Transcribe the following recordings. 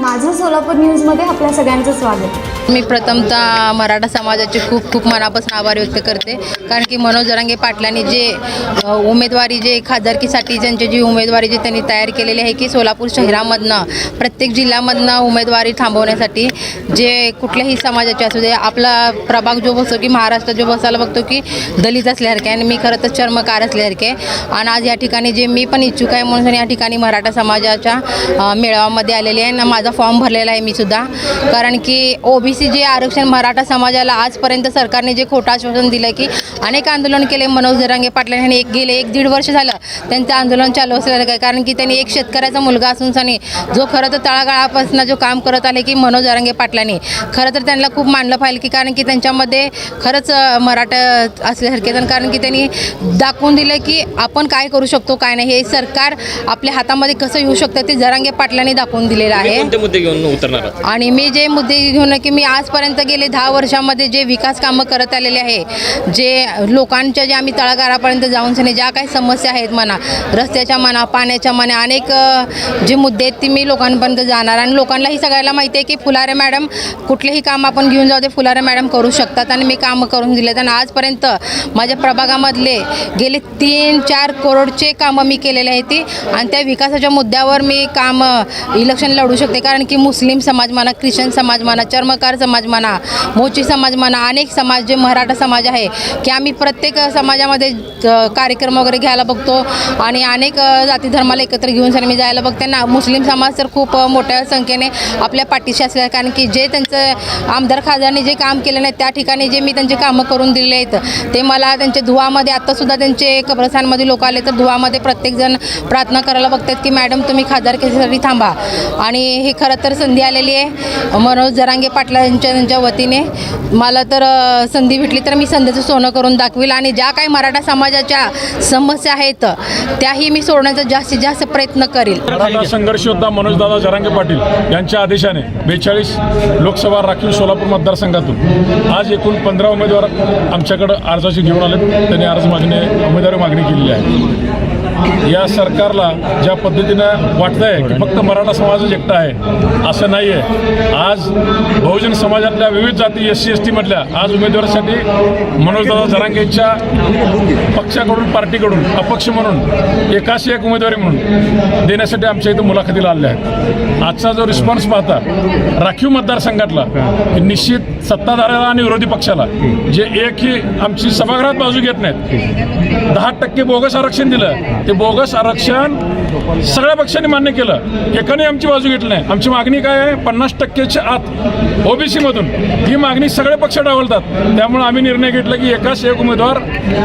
माझं सोलापूर न्यूजमध्ये आपल्या सगळ्यांचं स्वागत. मी प्रथमतः मराठा समाजाचे खूप खूप मनापासून आभार व्यक्त करते. कारण की मनोज जरांगे पाटलांनी जे उमेदवारी जे खासदारकीसाठी ज्यांची जी उमेदवारी जी त्यांनी तयार केलेली आहे की सोलापूर शहरामधनं प्रत्येक जिल्ह्यामधनं उमेदवारी थांबवण्यासाठी जे कुठल्याही समाजाचे असू दे आपला प्रभाग जो बसतो की महाराष्ट्र जो बसायला बघतो की दलित असल्यासारखे आणि मी खरं तर चर्मकार असल्यासारखे आणि आज या ठिकाणी जे मी पण इच्छुक आहे म्हणून या ठिकाणी मराठा समाजाच्या मेळाव्यामध्ये आलेली आहे. ना माझा फॉर्म भरलेला आहे मी सुद्धा. कारण की ओबीसी जे आरक्षण मराठा समाजाला आजपर्यंत सरकारने जे खोटं आश्वासन दिलं की अनेक आंदोलन केले मनोज जरांगे पाटील यांनी. एक गेले एक दीड वर्ष झालं त्यांचं आंदोलन चालू असलेलं काय कारण की त्यांनी एक शेतकऱ्याचा मुलगा असून सनी जो खरं तर तळागाळापासून जो काम करत आले की मनोज जरांगे पाटलांनी. खरं तर त्यांना खूप मानलं पाहिजे की कारण की त्यांच्यामध्ये खरंच मराठा असल्यासारखे कारण की त्यांनी दाखवून दिलं की आपण काय करू शकतो काय नाही. हे सरकार आपल्या हातामध्ये कसं येऊ शकतं ते जरांगे पाटलांनी दाखवून दिलेलं आहे. म्हणजे मुद्दे घेऊन उतरणार आहात? आणि मी जे मुद्दे घेऊन की मी आजपर्यंत गेले दहा वर्षामध्ये जे विकास कामं करत आलेले आहे जे लोकांच्या जे आम्ही तळागाळापर्यंत जाऊन सनी ज्या काही समस्या आहेत म्हणा रस्त्याच्या म्हणा पाण्याच्या म्हणा अनेक जे मुद्दे आहेत ती मी लोकांपर्यंत जाणार आणि लोकांनाही सगळ्याला माहिती आहे की फुलारे मॅडम कुठलेही काम आपण घेऊन जाऊ ते फुलारे मॅडम करू शकतात आणि मी कामं करून दिलेत. आणि आजपर्यंत माझ्या प्रभागामधले गेले तीन चार करोडचे कामं मी केलेले आहेत ती. आणि त्या विकासाच्या मुद्द्यावर मी काम इलेक्शन लढू शकते कारण की मुस्लिम समाज म्हणा ख्रिश्चन समाज म्हणा चर्मकार समाज म्हणा मोची समाज म्हणा अनेक समाज जे मराठा समाज आहे की आम्ही प्रत्येक समाजामध्ये कार्यक्रम वगैरे घ्यायला बघतो आणि अनेक जाती धर्माला एकत्र घेऊन सर मी जायला बघते. ना मुस्लिम समाज तर खूप मोठ्या संख्येने आपल्या पाठीशी असल्या कारण की जे त्यांचं आमदार खासदारांनी जे काम केलं नाही त्या ठिकाणी जे मी त्यांचे कामं करून दिले आहेत ते मला त्यांच्या धुवामध्ये आत्तासुद्धा त्यांचे कब्रस्थानमध्ये लोक आले तर धुवामध्ये प्रत्येकजण प्रार्थना करायला बघतात की मॅडम तुम्ही खासदारकीसाठी थांबा. आणि हे खरं तर संधी आलेली आहे. मनोज जरांगे पाटला यांच्या त्यांच्या वतीने. मला तर संधी भेटली तर मी संधीचं सोनं करून दाखवील आणि ज्या काही मराठा समाजाच्या समस्या आहेत त्याही मी सोडण्याचा जास्तीत जास्त प्रयत्न करील. संघर्ष योद्धा मनोजदादा जरांगे पाटील यांच्या आदेशाने बेचाळीस लोकसभा राखीव सोलापूर मतदारसंघातून आज एकूण पंधरा उमेदवार आमच्याकडं अर्जाची घेऊन आले त्यांनी अर्ज मागणी उमेदवारी मागणी केलेली आहे. या सरकारला ज्या पद्धतीनं वाटतं आहे की फक्त मराठा समाजच एकटा आहे असं नाही आहे आज बहुजन समाजातल्या विविध जाती एस सी एस टीमधल्या आज उमेदवारासाठी मनोजदादा जरांगेच्या पक्षाकडून पार्टीकडून अपक्ष म्हणून एकाशी एक उमेदवारी म्हणून देण्यासाठी आमच्या इथं मुलाखतीला आल्या आहेत. आजचा जो रिस्पॉन्स पाहता राखीव मतदारसंघातला की निश्चित सत्ताधाऱ्याला आणि विरोधी पक्षाला जे एक ही आमची सभागृहात बाजू घेत नाहीत. दहा टक्के बोगस आरक्षण दिलं ते बोगस आरक्षण सगळ्या पक्षांनी मान्य केलं. एकाने आमची बाजू घेतली नाही. आमची मागणी काय आहे? पन्नास टक्केच्या आत ओबीसी मधून ही मागणी सगळे पक्ष डावलतात. त्यामुळे आम्ही निर्णय घेतला की एकाच एक उमेदवार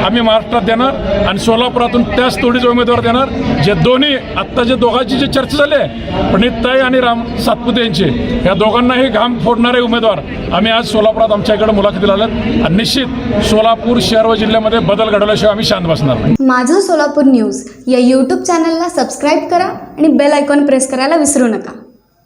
आम्ही महाराष्ट्रात देणार आणि सोलापुरातून त्याच तोडीचे उमेदवार देणार. जे दोन्ही आत्ता जे दोघांची जी चर्चा झाली आहे पंडितताई आणि राम सातपुते यांचे या दोघांनाही घाम फोडणारे उमेदवार आम्ही आज सोलापुरात आमच्याकडे मुलाखतीला आल्यात आणि निश्चित सोलापूर शहर व जिल्ह्यामध्ये बदल घडवल्याशिवाय आम्ही शांत बसणार माझं सोलापूर न्यूज या यूट्यूब चॅनलला सबस्क्राईब करा आणि बेल आयकॉन प्रेस करायला विसरू नका.